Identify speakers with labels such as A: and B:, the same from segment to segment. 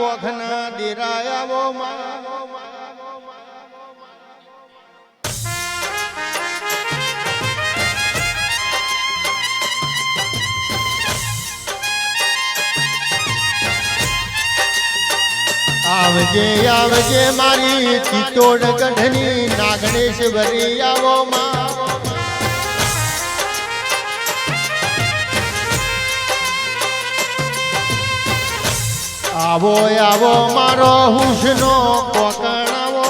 A: ગોખના દિરાયાવો માં. આવજે આવજે મારી ચિત્તોડ ગઢની નાગણેશ્વરી આવો માં. આવો આવો મારો હુસનો કોકણાવો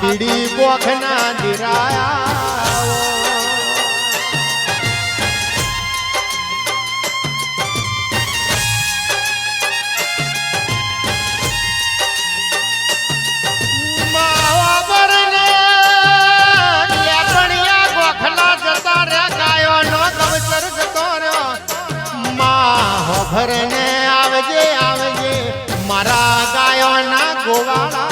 A: પીડી બોખ ના દિરાયા. માં હોભરને આવજે આવજે મારા ગાયોના ગોવાળા.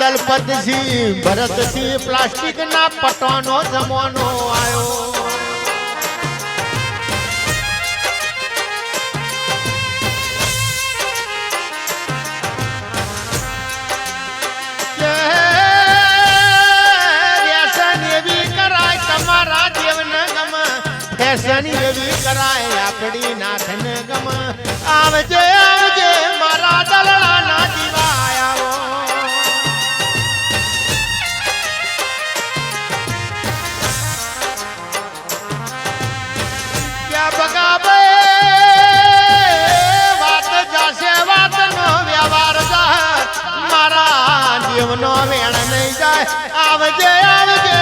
A: દલપતસિંહ ભરતસિંહ પ્લાસ્ટિક ના પટોનો જમવાનો આવ્યો ફેશન એવી કરાય આપડી નાથને ગમ. આવજે આવજે, મારા દલડા મારા જીવનો વેણ આવજે આવજે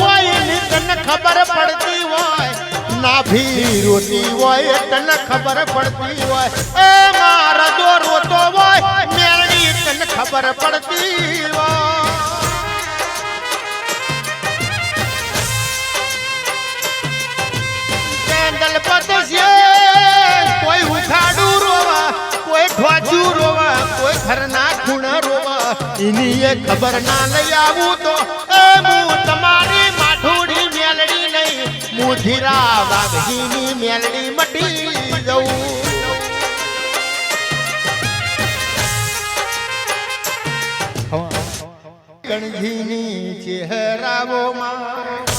A: હોય ને ખબર પડતી હોય. નાભી રોતી હોય તને ખબર પડતી હોય. એ મારા દો રોતો હોય, મેળવી તને ખબર પડતી હોય ઘરના ખૂણા રોવા. એની એ ખબર ના લઈ આવું તો. એ હું તમારી માઠુડી મેલડી નહીં. હું ધીરા વાઘીની મેલડી મટી જઉં. કણઘીની ચહેરાઓમાં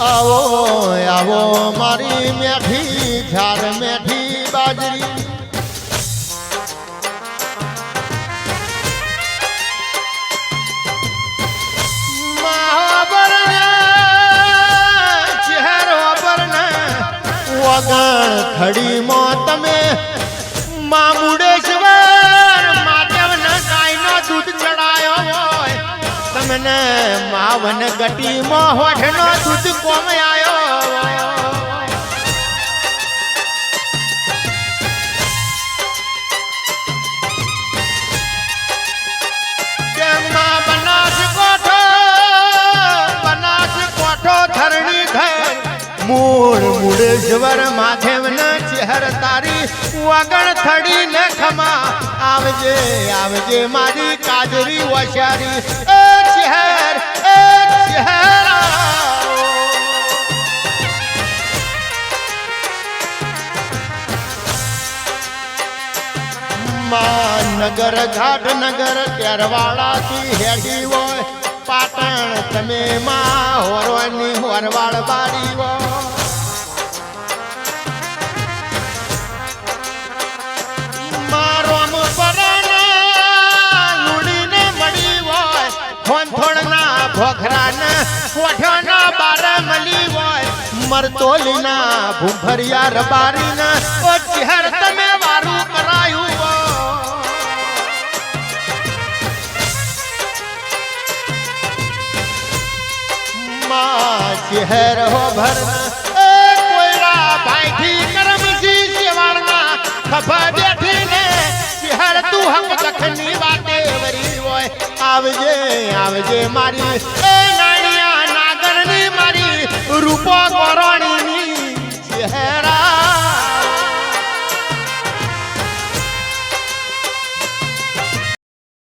A: આવો આવો મારી મેઠી ઝાર મેઠી બાજરી. ખડીમાં તમે મા મુડેશ્વર માવન ગટીમાં હોઠનો દૂધ કોમ ઘર મૂળ મુડેશ્વર માધેવ ને ચહેર તારી વગણ થડી ને ખમા. આવજે આવજે મારી કાજરી વશારી ચહેર નગર ઘાટ નગર તેરવાળાથી હેડી હોય. પાટણ તમે માં હોરવાની હોરવાળ બારી હોય. ભોખરાને કોઠાના બાર મળી હોય, મરતોલીના ભૂંભરિયા રબારીના, ઓ ચહેર તમે વારું કરાયું માં ચહેર હો ભરના આવજે મારી. એ નાણિયા મારી. રૂપો કોરો